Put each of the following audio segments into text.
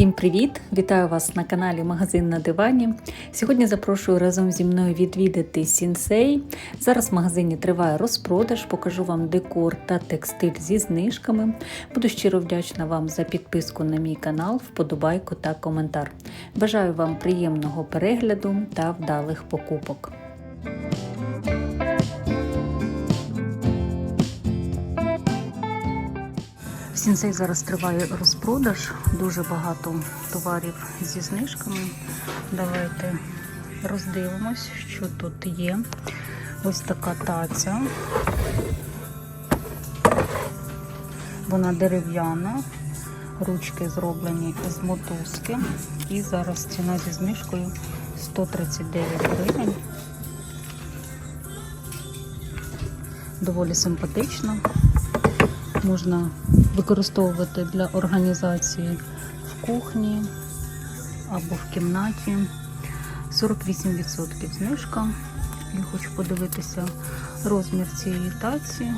Всім привіт! Вітаю вас на каналі Магазин на дивані. Сьогодні запрошую разом зі мною відвідати Сінсей. Зараз в магазині триває розпродаж, покажу вам декор та текстиль зі знижками. Буду щиро вдячна вам за підписку на мій канал, вподобайку та коментар. Бажаю вам приємного перегляду та вдалих покупок. Сінсей зараз триває розпродаж, дуже багато товарів зі знижками. Давайте роздивимось, що тут є. Ось така таця. Вона дерев'яна, ручки зроблені з мотузки. І зараз ціна зі знижкою 139 гривень. Доволі симпатична можна використовувати для організації в кухні або в кімнаті. 48% знижка. Я хочу подивитися розмір цієї таці.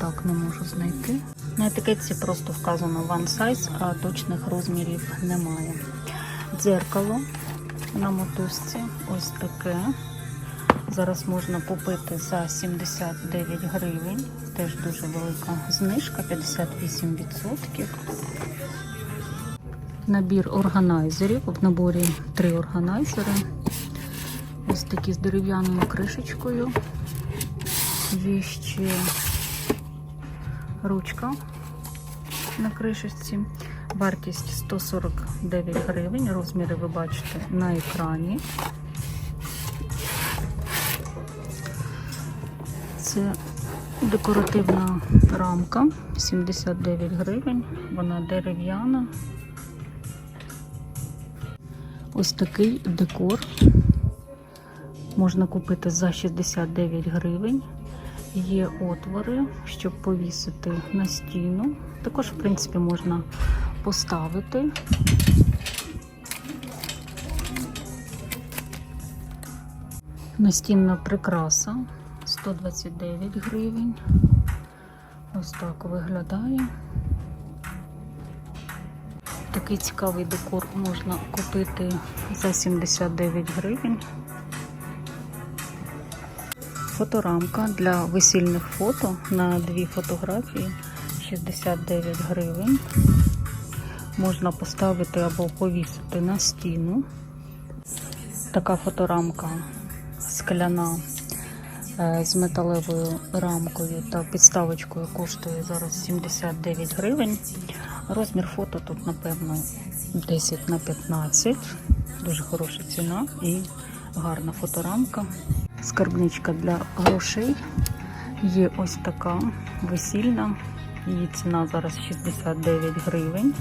Так, не можу знайти. На етикетці просто вказано one size, а точних розмірів немає. Дзеркало на мотузці ось таке. Зараз можна купити за 79 гривень. Теж дуже велика знижка, 58%. Набір органайзерів. В наборі три органайзери. Ось такі з дерев'яною кришечкою. Є ще ручка на кришечці. Вартість 149 гривень. Розміри ви бачите на екрані. Це декоративна рамка 79 гривень, вона дерев'яна. Ось такий декор можна купити за 69 гривень. Є отвори, щоб повісити на стіну. Також, в принципі, можна поставити. Настінна прикраса 129 гривень. Ось так виглядає. Такий цікавий декор можна купити за 79 гривень. Фоторамка для весільних фото на дві фотографії 69 гривень. Можна поставити або повісити на стіну. Така фоторамка скляна з металевою рамкою та підставочкою коштує зараз 79 гривень. Розмір фото тут, напевно, 10 на 15. Дуже хороша ціна і гарна фоторамка. Скарбничка для грошей. Є ось така весільна. Її ціна зараз 69 гривень.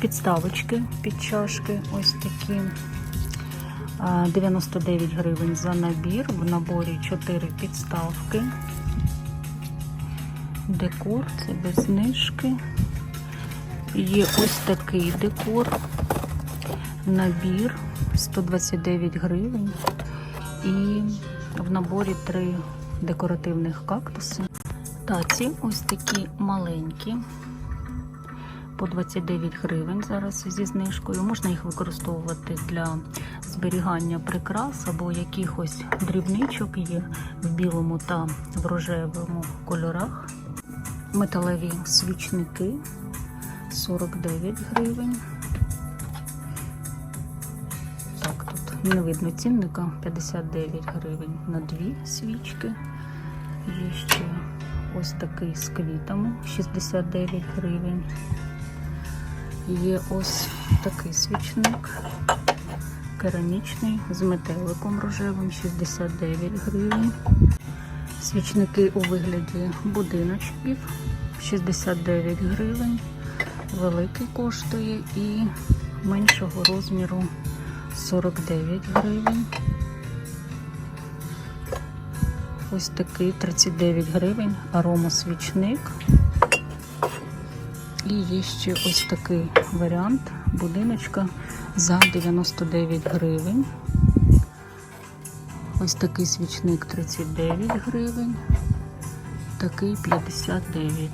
Підставочки під чашки ось такі. 99 гривень за набір. В наборі 4 підставки. Декор, це без знижки. Є ось такий декор. Набір 129 гривень. І в наборі 3 декоративних кактуси. Таці ось такі маленькі. По 29 гривень зараз зі знижкою. Можна їх використовувати для зберігання прикрас або якихось дрібничок є в білому та в рожевому кольорах. Металеві свічники 49 гривень. Так, тут не видно цінника 59 гривень на дві свічки. Є ще ось такий з квітами 69 гривень. Є ось такий свічник, керамічний з метеликом рожевим 69 гривень. Свічники у вигляді будиночків 69 гривень. Великий коштує і меншого розміру 49 гривень. Ось такий 39 гривень, аромасвічник. І є ще ось такий варіант будиночка за 99 гривень. Ось такий свічник 39 гривень. такий 59.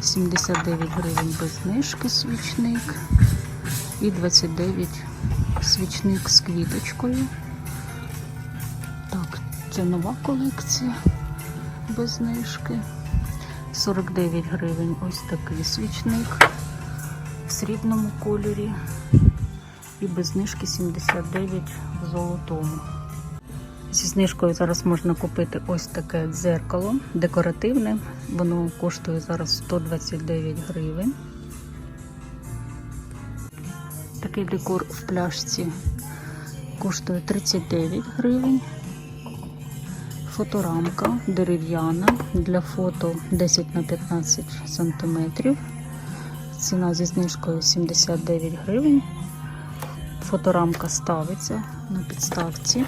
79 гривень без знижки свічник. І 29 свічник з квіточкою. Так, це нова колекція без знижки. 49 гривень ось такий свічник в срібному кольорі. І без знижки 79 в золотому. Зі знижкою зараз можна купити ось таке дзеркало декоративне. Воно коштує зараз 129 гривень. Такий декор в пляшці коштує 39 гривень. Фоторамка дерев'яна для фото 10 на 15 сантиметрів. Ціна зі знижкою 79 гривень. Фоторамка ставиться на підставці.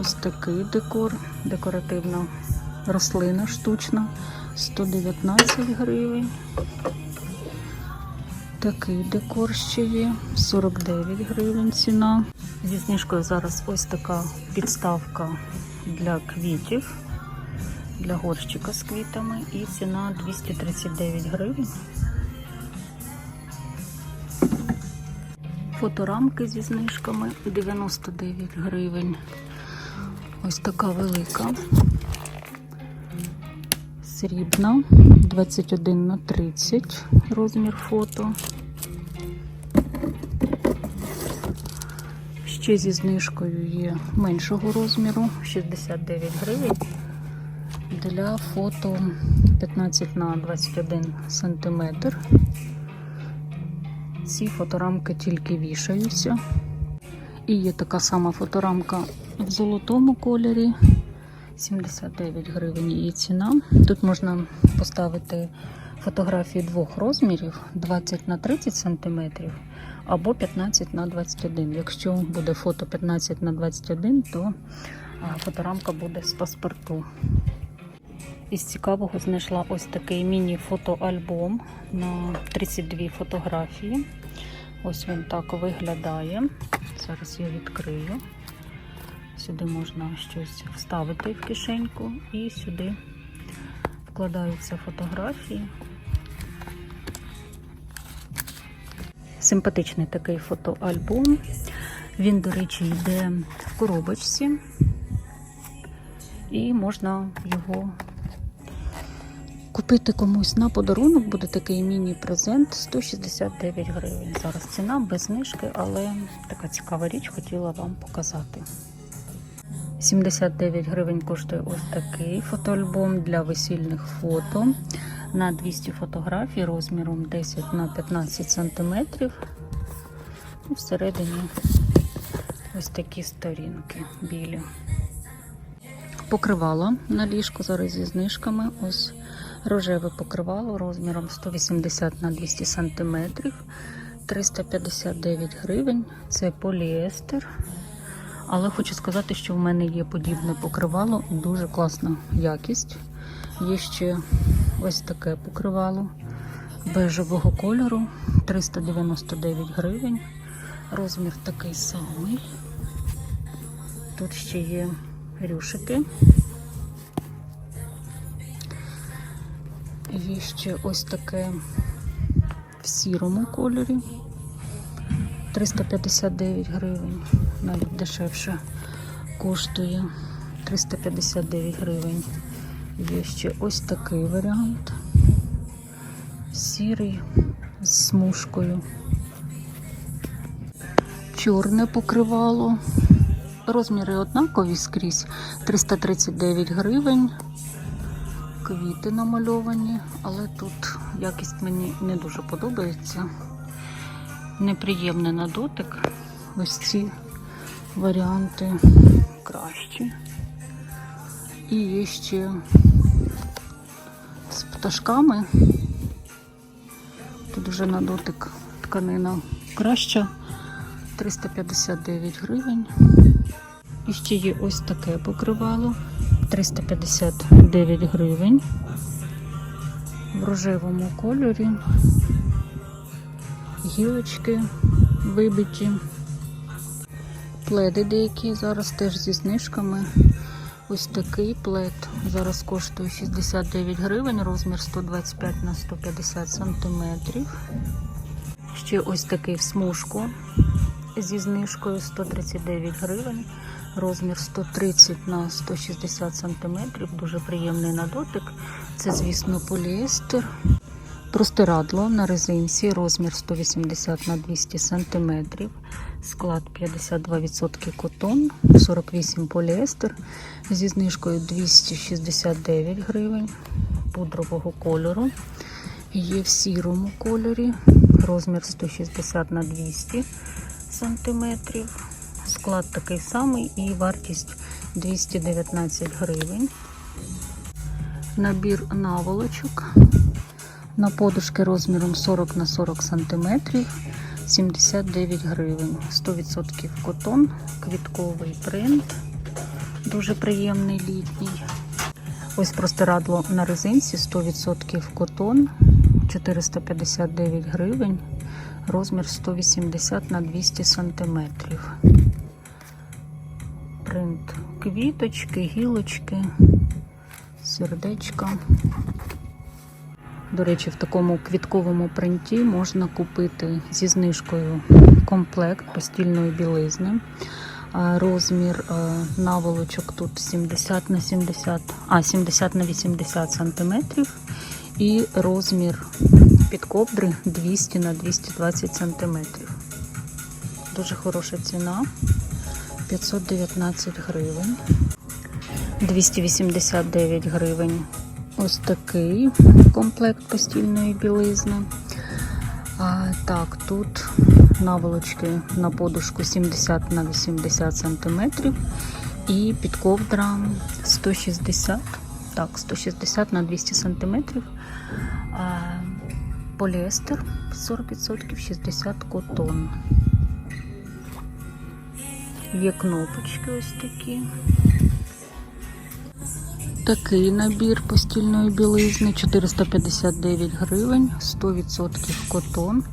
Ось такий декор, декоративна рослина штучна, 119 гривень. Такий декор ще є, 49 гривень ціна. Зі знижкою зараз ось така підставка для квітів, для горщика з квітами і ціна 239 гривень. Фоторамки зі знижками 99 гривень. Ось така велика. Срібна 21 на 30 розмір фото. Ще зі знижкою є меншого розміру 69 гривень. Для фото 15 на 21 сантиметр. Ці фоторамки тільки вішаються. І є така сама фоторамка в золотому кольорі. 79 гривень її ціна. Тут можна поставити фотографії двох розмірів 20 на 30 см або 15 на 21 Якщо буде фото 15 на 21 то фоторамка буде з паспорту. Із цікавого знайшла ось такий міні-фотоальбом на 32 фотографії. Ось він так виглядає. Зараз я відкрию. Сюди можна щось вставити в кишеньку і сюди вкладаються фотографії. Симпатичний такий фотоальбом. Він, до речі, йде в коробочці, і можна його купити комусь на подарунок. Буде такий міні-презент 169 гривень. Зараз ціна без знижки, але така цікава річ хотіла вам показати. 79 гривень коштує ось такий фотоальбом для весільних фото на 200 фотографій розміром 10 на 15 сантиметрів. І всередині ось такі сторінки білі. Покривало на ліжку зараз зі знижками. Ось рожеве покривало розміром 180 на 200 сантиметрів. 359 гривень. Це поліестер. Але хочу сказати, що в мене є подібне покривало, дуже класна якість. Є ще ось таке покривало бежевого кольору 399 гривень. Розмір такий самий. Тут ще є рюшики. Є ще ось таке в сірому кольорі. 359 гривень, навіть дешевше коштує 359 гривень. Є ще ось такий варіант. Сірий з смужкою. Чорне покривало. Розміри однакові скрізь 339 гривень. Квіти намальовані, але тут якість мені не дуже подобається неприємне на дотик. Ось ці варіанти кращі. І є ще з пташками. Тут вже на дотик тканина краща. 359 гривень. І ще є ось таке покривало. 359 гривень. В рожевому кольорі гілочки вибиті. Пледи деякі зараз теж зі знижками. Ось такий плед зараз коштує 69 гривень, розмір 125 на 150 сантиметрів. Ще ось такий в смужку зі знижкою 139 гривень, розмір 130 на 160 сантиметрів. Дуже приємний на дотик. Це, звісно, поліестер. Простирадло на резинці, розмір 180 на 200 см, склад 52% котон, 48 поліестер зі знижкою 269 гривень пудрового кольору. Є в сірому кольорі, розмір 160 на 200 см. Склад такий самий і вартість 219 гривень. Набір наволочок на подушки розміром 40 на 40 см 79 гривень. 100% котон, квітковий принт, дуже приємний літній. Ось простирадло на резинці 100% котон 459 гривень, розмір 180 на 200 см. Принт квіточки, гілочки, сердечка. До речі, в такому квітковому принті можна купити зі знижкою комплект постільної білизни. Розмір е, наволочок тут 70 на 70, а 70 на 80 сантиметрів. І розмір під ковдри 200 на 220 сантиметрів. Дуже хороша ціна. 519 гривень. 289 гривень. Ось такий комплект постільної білизни. А, так, тут наволочки на подушку 70 на 80 см і підковдра 160, так, 160 на 200 см. А, поліестер 40%, 60 котон. Є кнопочки ось такі. Такий набір постільної білизни 459 гривень, 100% котон.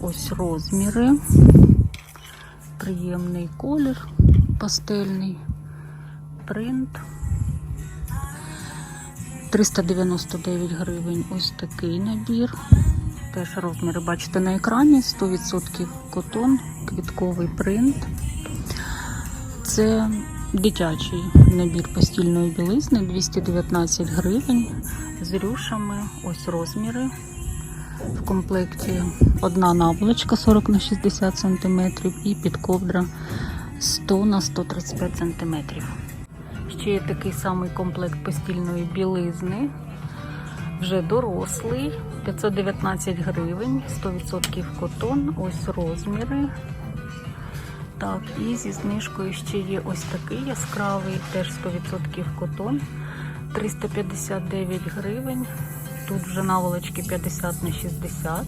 Ось розміри. Приємний колір, пастельний принт. 399 гривень. Ось такий набір. Теж розміри бачите на екрані. 100% котон, квітковий принт. Це Дитячий набір постільної білизни 219 гривень з рюшами. Ось розміри. В комплекті одна наволочка 40 на 60 см і підковдра 100 на 135 см. Ще є такий самий комплект постільної білизни. Вже дорослий, 519 гривень, 100% котон, ось розміри. Так, і зі знижкою ще є ось такий яскравий, теж 100% котон. 359 гривень. Тут вже наволочки 50 на 60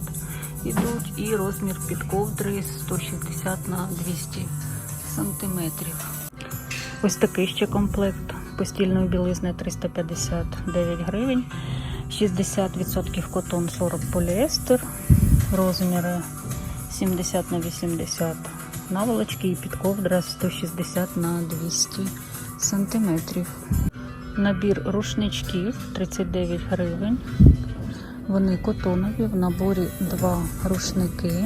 ідуть. І розмір під ковдри 160 на 200 сантиметрів. Ось такий ще комплект постільної білизни 359 гривень. 60% котон, 40 поліестер. Розміри 70 на 80 наволочки і підковдра 160 на 200 сантиметрів. Набір рушничків 39 гривень. Вони котонові, в наборі два рушники,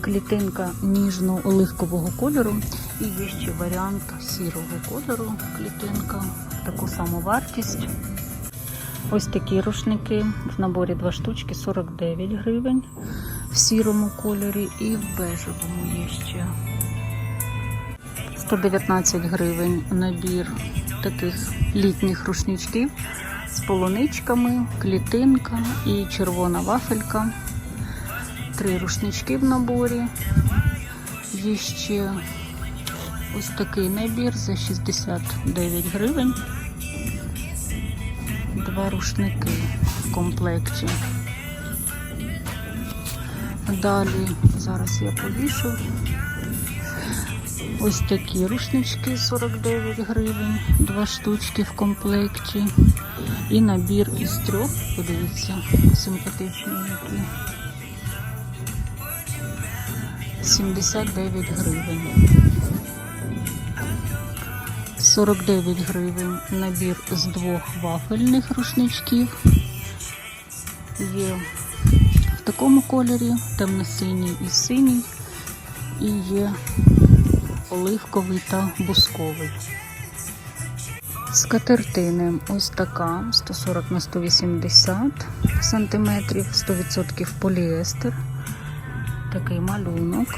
клітинка ніжно-оливкового кольору і є ще варіант сірого кольору клітинка, таку саму вартість. Ось такі рушники. В наборі два штучки 49 гривень в сірому кольорі і в бежевому є ще. 119 гривень набір таких літніх рушничків з полуничками, клітинка і червона вафелька. Три рушнички в наборі. Є ще ось такий набір за 69 гривень. Два рушники в комплекті. Далі, зараз я повішу. Ось такі рушнички 49 гривень, два штучки в комплекті. І набір із трьох, подивіться, симпатичні які. 79 гривень. 49 гривень набір з двох вафельних рушничків. Є в такому кольорі, темно-синій і синій, і є оливковий та бусковий. Скатертини ось така 140 на 180 сантиметрів, 100% поліестер. Такий малюнок,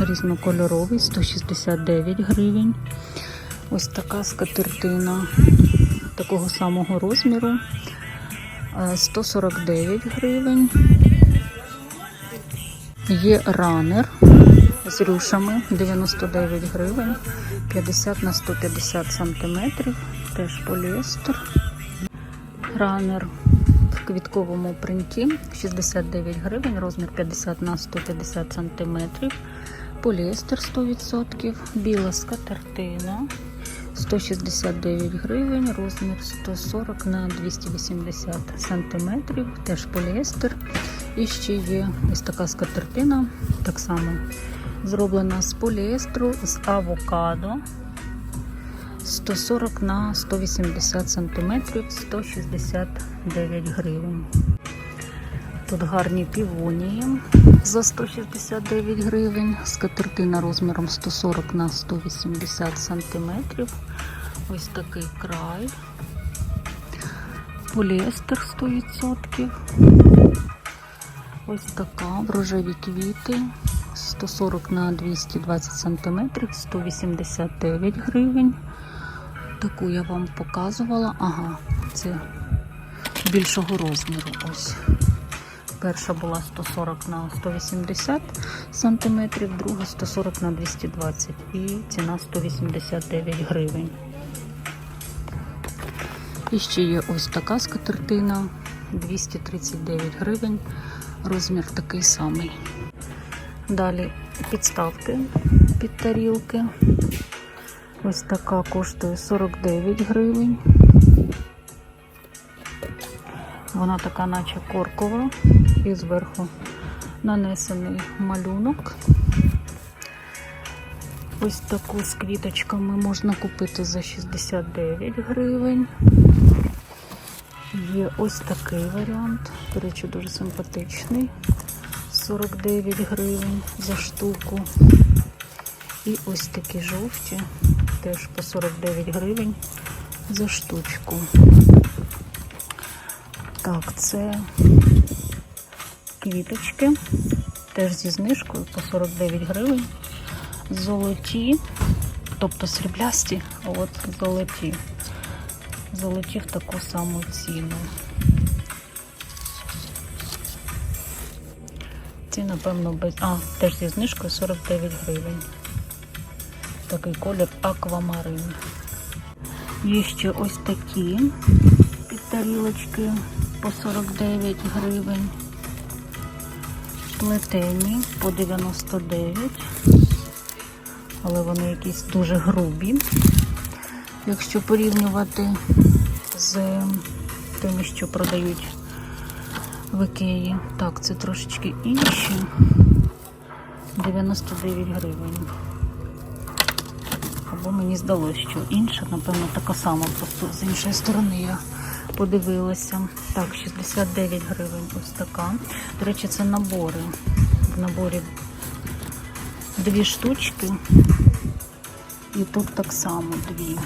різнокольоровий, 169 гривень. Ось така скатертина такого самого розміру, е, 149 гривень. Є ранер з рюшами 99 гривень, 50 на 150 сантиметрів, теж поліестер. Ранер в квітковому принті 69 гривень, розмір 50 на 150 сантиметрів, поліестер 100%, біла скатертина 169 гривень, розмір 140 на 280 сантиметрів, теж поліестер. І ще є ось така скатертина, так само зроблена з поліестру, з авокадо. 140 на 180 сантиметрів, 169 гривень. Тут гарні півонії за 169 гривень, скатертина розміром 140 на 180 сантиметрів. Ось такий край. Поліестер 100%. Ось така в рожеві квіти 140 на 220 сантиметрів, 189 гривень. Таку я вам показувала. Ага, це більшого розміру. Ось. Перша була 140 на 180 сантиметрів, друга 140 на 220 і ціна 189 гривень. І ще є ось така скатертина 239 гривень. Розмір такий самий. Далі підставки під тарілки. Ось така коштує 49 гривень. Вона така, наче коркова, і зверху нанесений малюнок. Ось таку з квіточками можна купити за 69 гривень. Є ось такий варіант, до речі, дуже симпатичний. 49 гривень за штуку. І ось такі жовті, теж по 49 гривень за штучку. Так, це квіточки, теж зі знижкою по 49 гривень. Золоті, тобто сріблясті, а от золоті. Золоті в таку саму ціну. Ці, напевно, без... А, теж зі знижкою 49 гривень. Такий колір аквамарин. Є ще ось такі під тарілочки по 49 гривень. Плетені по 99. Але вони якісь дуже грубі. Якщо порівнювати з тими, що продають в Ікеї. Так, це трошечки інші. 99 гривень. Або мені здалося, що інша, напевно, така сама, просто з іншої сторони я подивилася. Так, 69 гривень ось така. До речі, це набори. В наборі дві штучки. І тут так само дві.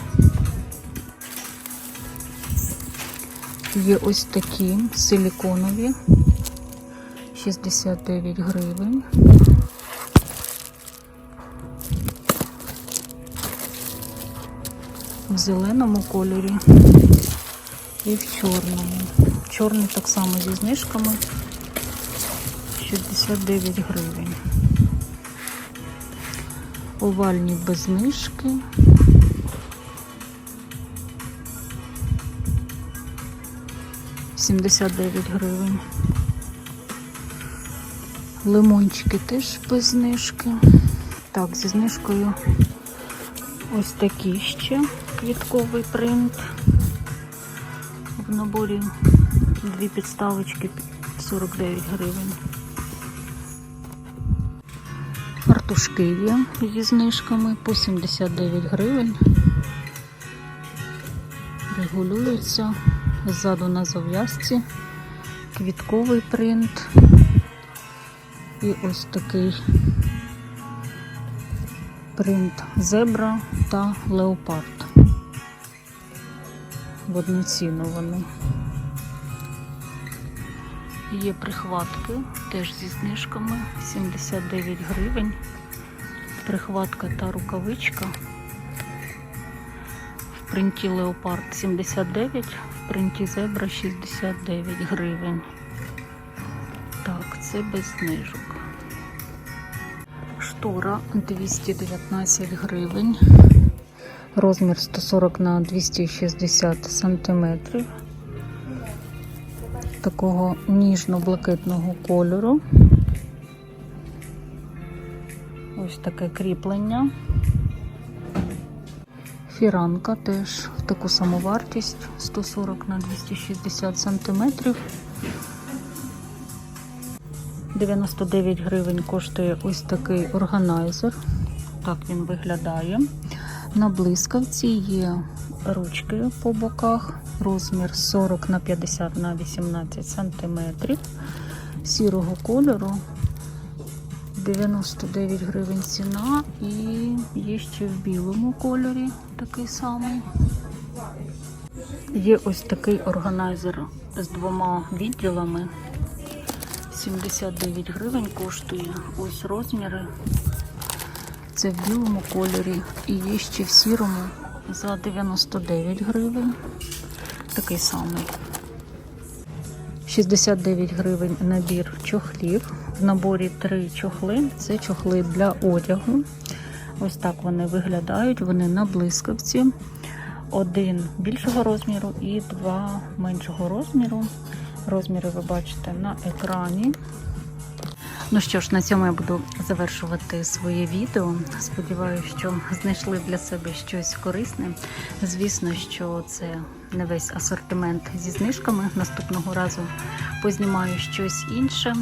Є ось такі силіконові, 69 гривень. В зеленому кольорі і в чорному. Чорний так само зі знижками 69 гривень. Овальні без знижки. Сімдесят дев'ять гривень. Лимончики теж без знижки. Так, зі знижкою ось такі ще квітковий принт. В наборі дві підставочки 49 гривень. пастушки є зі знижками по 79 гривень. Регулюються ззаду на зав'язці, квітковий принт і ось такий принт зебра та леопард. В одну вони. Є прихватки теж зі знижками 79 гривень. Прихватка та рукавичка. В принті Леопард 79, в принті Зебра 69 гривень. Так, це без знижок. Штора 219 гривень. Розмір 140 на 260 сантиметрів такого ніжно-блакитного кольору. Ось таке кріплення. Фіранка теж в таку саму вартість 140 на 260 сантиметрів. 99 гривень коштує ось такий органайзер. Так він виглядає. На блискавці є ручки по боках, розмір 40 на 50 на 18 сантиметрів, сірого кольору, 99 гривень ціна і є ще в білому кольорі такий самий. Є ось такий органайзер з двома відділами. 79 гривень коштує ось розміри. Це в білому кольорі і є ще в сірому за 99 гривень. Такий самий. 69 гривень набір чохлів. В наборі три чохли. Це чохли для одягу. Ось так вони виглядають. Вони на блискавці. Один більшого розміру і два меншого розміру. Розміри ви бачите на екрані. Ну що ж, на цьому я буду завершувати своє відео. Сподіваюся, що знайшли для себе щось корисне. Звісно, що це не весь асортимент зі знижками. Наступного разу познімаю щось інше.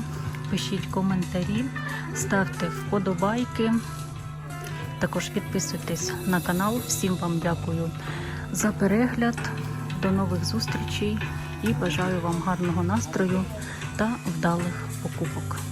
Пишіть коментарі, ставте вподобайки. Також підписуйтесь на канал. Всім вам дякую за перегляд. До нових зустрічей і бажаю вам гарного настрою та вдалих покупок.